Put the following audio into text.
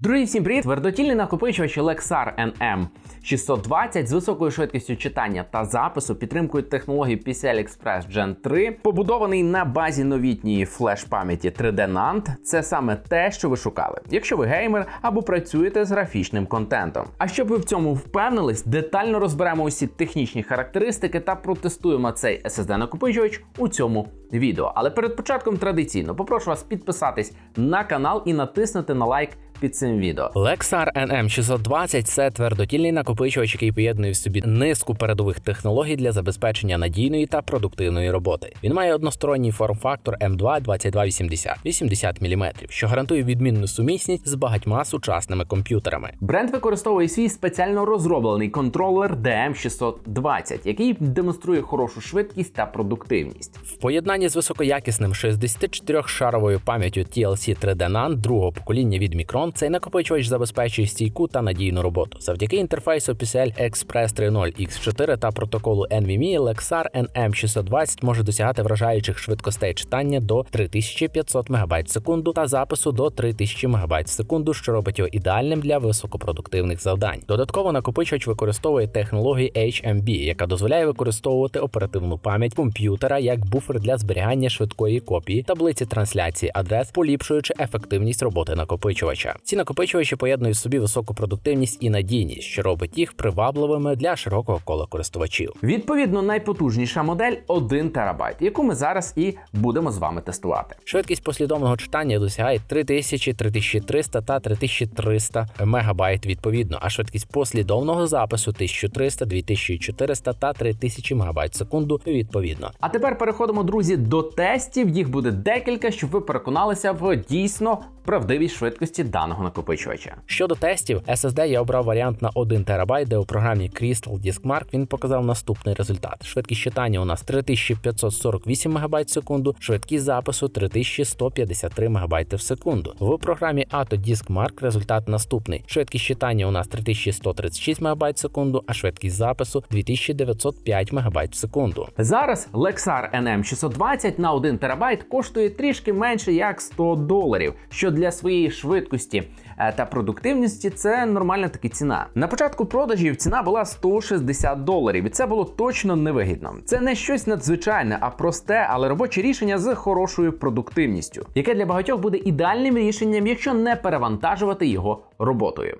Друзі, всім привіт! Твердотільний накопичувач Lexar NM 620 з високою швидкістю читання та запису, підтримкою технології PCI Express Gen 3, побудований на базі новітньої флеш-пам'яті 3D NAND. Це саме те, що ви шукали, якщо ви геймер або працюєте з графічним контентом. А щоб ви в цьому впевнились, детально розберемо усі технічні характеристики та протестуємо цей SSD накопичувач у цьому відео. Але перед початком традиційно попрошу вас підписатись на канал і натиснути на лайк під цим відео. Lexar NM620 – це твердотільний накопичувач, який поєднує в собі низку передових технологій для забезпечення надійної та продуктивної роботи. Він має односторонній форм-фактор M2 2280 80 мм, що гарантує відмінну сумісність з багатьма сучасними комп'ютерами. Бренд використовує свій спеціально розроблений контролер DM620, який демонструє хорошу швидкість та продуктивність. В поєднанні з високоякісним 64-шаровою пам'яттю TLC 3D NAND другого покоління від Micron, цей накопичувач забезпечує стійку та надійну роботу. Завдяки інтерфейсу PCL Express 3.0 X4 та протоколу NVMe, Lexar NM620 може досягати вражаючих швидкостей читання до 3500 МБ в секунду та запису до 3000 МБ в секунду, що робить його ідеальним для високопродуктивних завдань. Додатково накопичувач використовує технологію HMB, яка дозволяє використовувати оперативну пам'ять комп'ютера як буфер для зберігання швидкої копії таблиці трансляції адрес, поліпшуючи ефективність роботи накопичувача. Ці накопичувачі поєднують в собі високу продуктивність і надійність, що робить їх привабливими для широкого кола користувачів. Відповідно, найпотужніша модель 1 ТБ, яку ми зараз і будемо з вами тестувати. Швидкість послідовного читання досягає 3000, 3300 та 3300 МБ відповідно, а швидкість послідовного запису 1300, 2400 та 3000 МБ в секунду відповідно. А тепер переходимо, друзі, до тестів. Їх буде декілька, щоб ви переконалися в дійсно правдивій швидкості даного накопичувача. Щодо тестів, SSD я обрав варіант на 1 ТБ, де у програмі Crystal Disk Mark він показав наступний результат. Швидкість читання у нас 3548 МБ в секунду, швидкість запису 3153 МБ в секунду. В програмі Atto Disk Mark результат наступний. Швидкість читання у нас 3136 МБ в секунду, а швидкість запису 2905 МБ в секунду. Зараз Lexar NM620 на 1 ТБ коштує трішки менше як 100 доларів, що для своєї швидкості е, та продуктивності це нормальна таки ціна. На початку продажів ціна була 160 доларів, і це було точно невигідно. Це не щось надзвичайне, а просте, але робоче рішення з хорошою продуктивністю, яке для багатьох буде ідеальним рішенням, якщо не перевантажувати його роботою.